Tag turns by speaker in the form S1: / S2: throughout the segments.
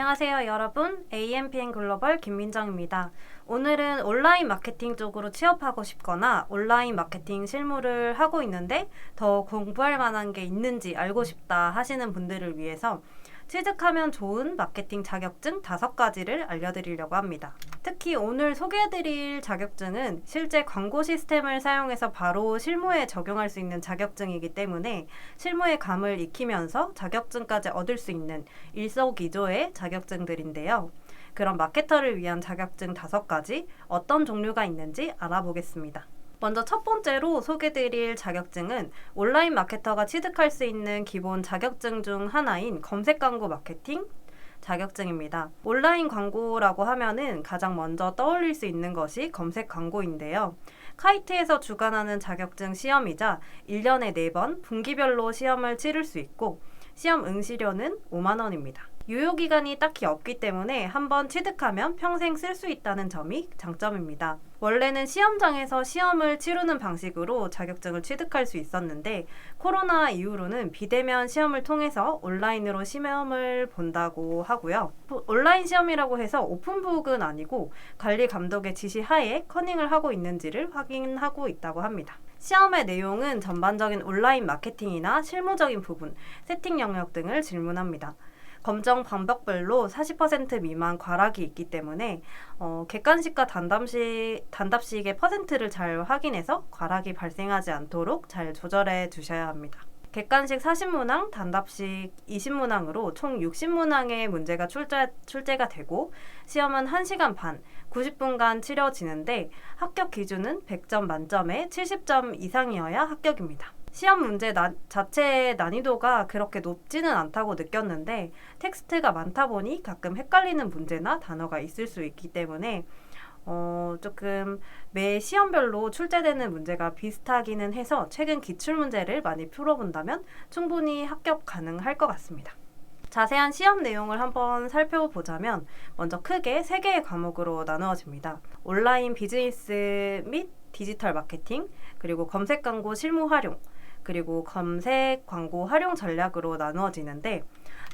S1: 안녕하세요, 여러분. AMPN 글로벌 김민정입니다. 오늘은 온라인 마케팅 쪽으로 취업하고 싶거나 온라인 마케팅 실무를 하고 있는데 더 공부할 만한 게 있는지 알고 싶다 하시는 분들을 위해서 취직하면 좋은 마케팅 자격증 다섯 가지를 알려드리려고 합니다. 특히 오늘 소개해드릴 자격증은 실제 광고 시스템을 사용해서 바로 실무에 적용할 수 있는 자격증이기 때문에 실무의 감을 익히면서 자격증까지 얻을 수 있는 일석이조의 자격증들인데요. 그런 마케터를 위한 자격증 다섯 가지 어떤 종류가 있는지 알아보겠습니다. 먼저 첫 번째로 소개드릴 자격증은 온라인 마케터가 취득할 수 있는 기본 자격증 중 하나인 검색 광고 마케팅 자격증입니다. 온라인 광고라고 하면은 가장 먼저 떠올릴 수 있는 것이 검색 광고인데요. 카이트에서 주관하는 자격증 시험이자 1년에 4번 분기별로 시험을 치를 수 있고 시험 응시료는 5만 원입니다. 유효 기간이 딱히 없기 때문에 한번 취득하면 평생 쓸 수 있다는 점이 장점입니다. 원래는 시험장에서 시험을 치르는 방식으로 자격증을 취득할 수 있었는데 코로나 이후로는 비대면 시험을 통해서 온라인으로 시험을 본다고 하고요. 온라인 시험이라고 해서 오픈북은 아니고 관리 감독의 지시 하에 커닝을 하고 있는지를 확인하고 있다고 합니다. 시험의 내용은 전반적인 온라인 마케팅이나 실무적인 부분, 세팅 영역 등을 질문합니다. 검정 방법별로 40% 미만 과락이 있기 때문에 어, 객관식과 단답식, 단답식의 퍼센트를 잘 확인해서 과락이 발생하지 않도록 잘 조절해 주셔야 합니다. 객관식 40문항, 단답식 20문항으로 총 60문항의 문제가 출제, 출제가 되고 시험은 1시간 반, 90분간 치러지는데 합격 기준은 100점 만점에 70점 이상이어야 합격입니다. 시험 문제 나, 자체의 난이도가 그렇게 높지는 않다고 느꼈는데 텍스트가 많다 보니 가끔 헷갈리는 문제나 단어가 있을 수 있기 때문에 어, 조금 매 시험별로 출제되는 문제가 비슷하기는 해서 최근 기출 문제를 많이 풀어본다면 충분히 합격 가능할 것 같습니다. 자세한 시험 내용을 한번 살펴보자면 먼저 크게 세 개의 과목으로 나누어집니다. 온라인 비즈니스 및 디지털 마케팅, 그리고 검색 광고 실무 활용, 그리고 검색 광고 활용 전략으로 나누어지는데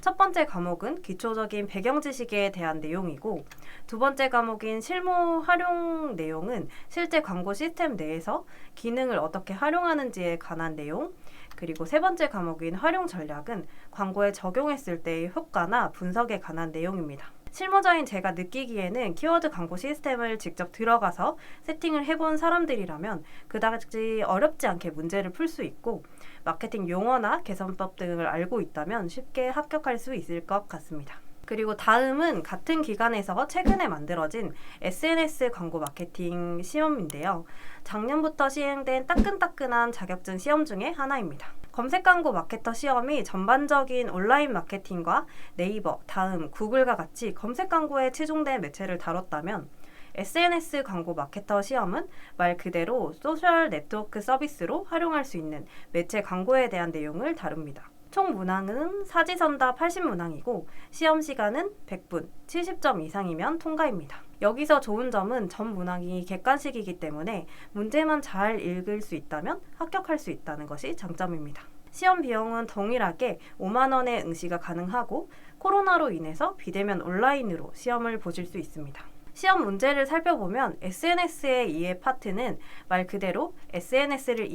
S1: 첫 번째 과목은 기초적인 배경 지식에 대한 내용이고 두 번째 과목인 실무 활용 내용은 실제 광고 시스템 내에서 기능을 어떻게 활용하는지에 관한 내용 그리고 세 번째 과목인 활용 전략은 광고에 적용했을 때의 효과나 분석에 관한 내용입니다. 실무자인 제가 느끼기에는 키워드 광고 시스템을 직접 들어가서 세팅을 해본 사람들이라면 그다지 어렵지 않게 문제를 풀 수 있고 마케팅 용어나 개선법 등을 알고 있다면 쉽게 합격할 수 있을 것 같습니다. 그리고 다음은 같은 기관에서 최근에 만들어진 SNS 광고 마케팅 시험인데요. 작년부터 시행된 따끈따끈한 자격증 시험 중에 하나입니다. 검색 광고 마케터 시험이 전반적인 온라인 마케팅과 네이버, 다음, 구글과 같이 검색 광고에 치중된 매체를 다뤘다면 SNS 광고 마케터 시험은 말 그대로 소셜 네트워크 서비스로 활용할 수 있는 매체 광고에 대한 내용을 다룹니다. 총 문항은 사지선답 80문항이고 시험 시간은 100분, 70점 이상이면 통과입니다. 여기서 좋은 점은 전 문항이 객관식이기 때문에 문제만 잘 읽을 수 있다면 합격할 수 있다는 것이 장점입니다. 시험 비용은 동일하게 5만 원의 응시가 가능하고 코로나로 인해서 비대면 온라인으로 시험을 보실 수 있습니다. 시험 문제를 살펴보면 SNS의 이해 파트는 말 그대로 SNS를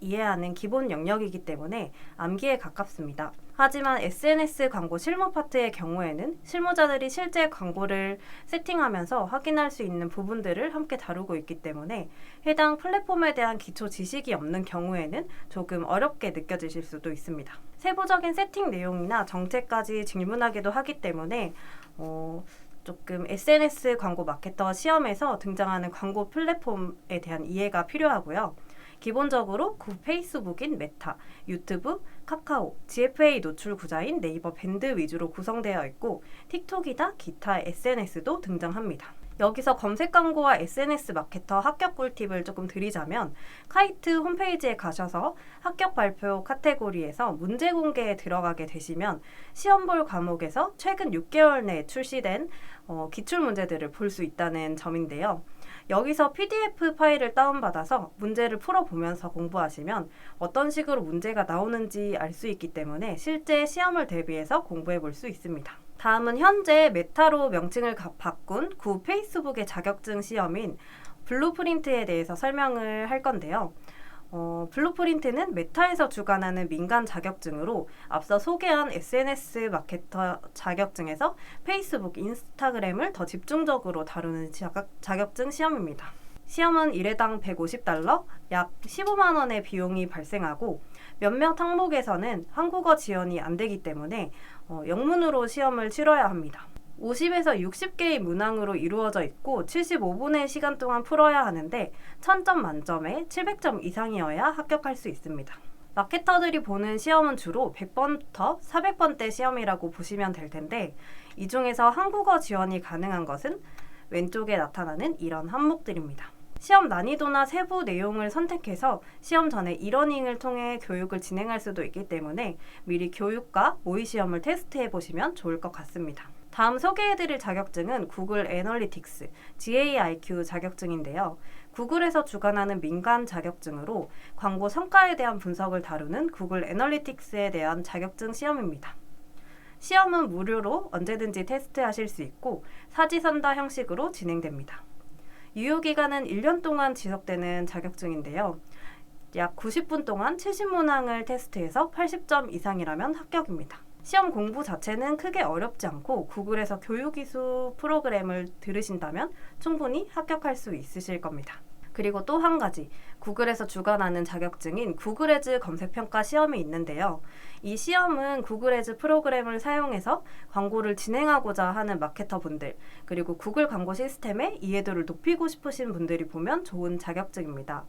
S1: 이해하는 기본 영역이기 때문에 암기에 가깝습니다. 하지만 SNS 광고 실무 파트의 경우에는 실무자들이 실제 광고를 세팅하면서 확인할 수 있는 부분들을 함께 다루고 있기 때문에 해당 플랫폼에 대한 기초 지식이 없는 경우에는 조금 어렵게 느껴지실 수도 있습니다. 세부적인 세팅 내용이나 정책까지 질문하기도 하기 때문에 어, 조금 SNS 광고 마케터 시험에서 등장하는 광고 플랫폼에 대한 이해가 필요하고요. 기본적으로 구 페이스북인 메타, 유튜브, 카카오, GFA 노출 구자인 네이버 밴드 위주로 구성되어 있고 틱톡이나 기타 SNS도 등장합니다. 여기서 검색 광고와 SNS 마케터 합격 꿀팁을 조금 드리자면 카이트 홈페이지에 가셔서 합격 발표 카테고리에서 문제 공개에 들어가게 되시면 시험 볼 과목에서 최근 6개월 내에 출시된 어, 기출 문제들을 볼 수 있다는 점인데요. 여기서 PDF 파일을 다운받아서 문제를 풀어보면서 공부하시면 어떤 식으로 문제가 나오는지 알 수 있기 때문에 실제 시험을 대비해서 공부해 볼 수 있습니다. 다음은 현재 메타로 명칭을 가- 바꾼 구 페이스북의 자격증 시험인 블루프린트에 대해서 설명을 할 건데요. 어, 블루프린트는 메타에서 주관하는 민간 자격증으로 앞서 소개한 SNS 마케터 자격증에서 페이스북, 인스타그램을 더 집중적으로 다루는 자격, 자격증 시험입니다. 시험은 1회당 150달러, 약 15만 원의 비용이 발생하고 몇몇 항목에서는 한국어 지원이 안 되기 때문에 어, 영문으로 시험을 치러야 합니다. 50에서 60개의 문항으로 이루어져 있고 75분의 시간 동안 풀어야 하는데 1000점 만점에 700점 이상이어야 합격할 수 있습니다. 마케터들이 보는 시험은 주로 100번부터 400번대 시험이라고 보시면 될 텐데 이 중에서 한국어 지원이 가능한 것은 왼쪽에 나타나는 이런 항목들입니다. 시험 난이도나 세부 내용을 선택해서 시험 전에 이러닝을 통해 교육을 진행할 수도 있기 때문에 미리 교육과 모의 시험을 테스트해 보시면 좋을 것 같습니다. 다음 소개해드릴 자격증은 구글 애널리틱스 GAIQ 자격증인데요. 구글에서 주관하는 민간 자격증으로 광고 성과에 대한 분석을 다루는 구글 애널리틱스에 대한 자격증 시험입니다. 시험은 무료로 언제든지 테스트하실 수 있고 사지선다 형식으로 진행됩니다. 유효 기간은 1년 동안 지속되는 자격증인데요. 약 90분 동안 70문항을 테스트해서 80점 이상이라면 합격입니다. 시험 공부 자체는 크게 어렵지 않고 구글에서 교육이수 프로그램을 들으신다면 충분히 합격할 수 있으실 겁니다. 그리고 또 한 가지, 구글에서 주관하는 자격증인 구글 에즈 검색 평가 시험이 있는데요. 이 시험은 구글 에즈 프로그램을 사용해서 광고를 진행하고자 하는 마케터 분들, 그리고 구글 광고 시스템의 이해도를 높이고 싶으신 분들이 보면 좋은 자격증입니다.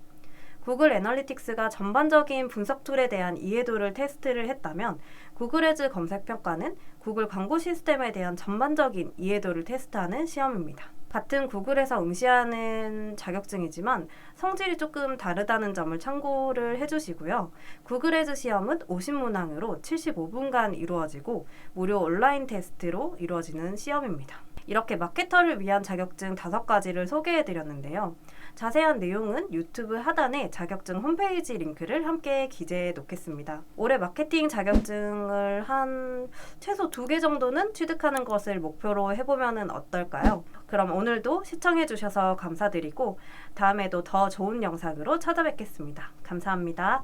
S1: 구글 애널리틱스가 전반적인 분석 툴에 대한 이해도를 테스트를 했다면 구글 에즈 검색 평가는 구글 광고 시스템에 대한 전반적인 이해도를 테스트하는 시험입니다. 같은 구글에서 응시하는 자격증이지만 성질이 조금 다르다는 점을 참고를 해주시고요. 구글 에즈 시험은 50문항으로 75분간 이루어지고 무료 온라인 테스트로 이루어지는 시험입니다. 이렇게 마케터를 위한 자격증 다섯 가지를 소개해 드렸는데요. 자세한 내용은 유튜브 하단에 자격증 홈페이지 링크를 함께 기재해 놓겠습니다. 올해 마케팅 자격증을 한 최소 두 개 정도는 취득하는 것을 목표로 해보면 어떨까요? 그럼 오늘도 시청해 주셔서 감사드리고 다음에도 더 좋은 영상으로 찾아뵙겠습니다. 감사합니다.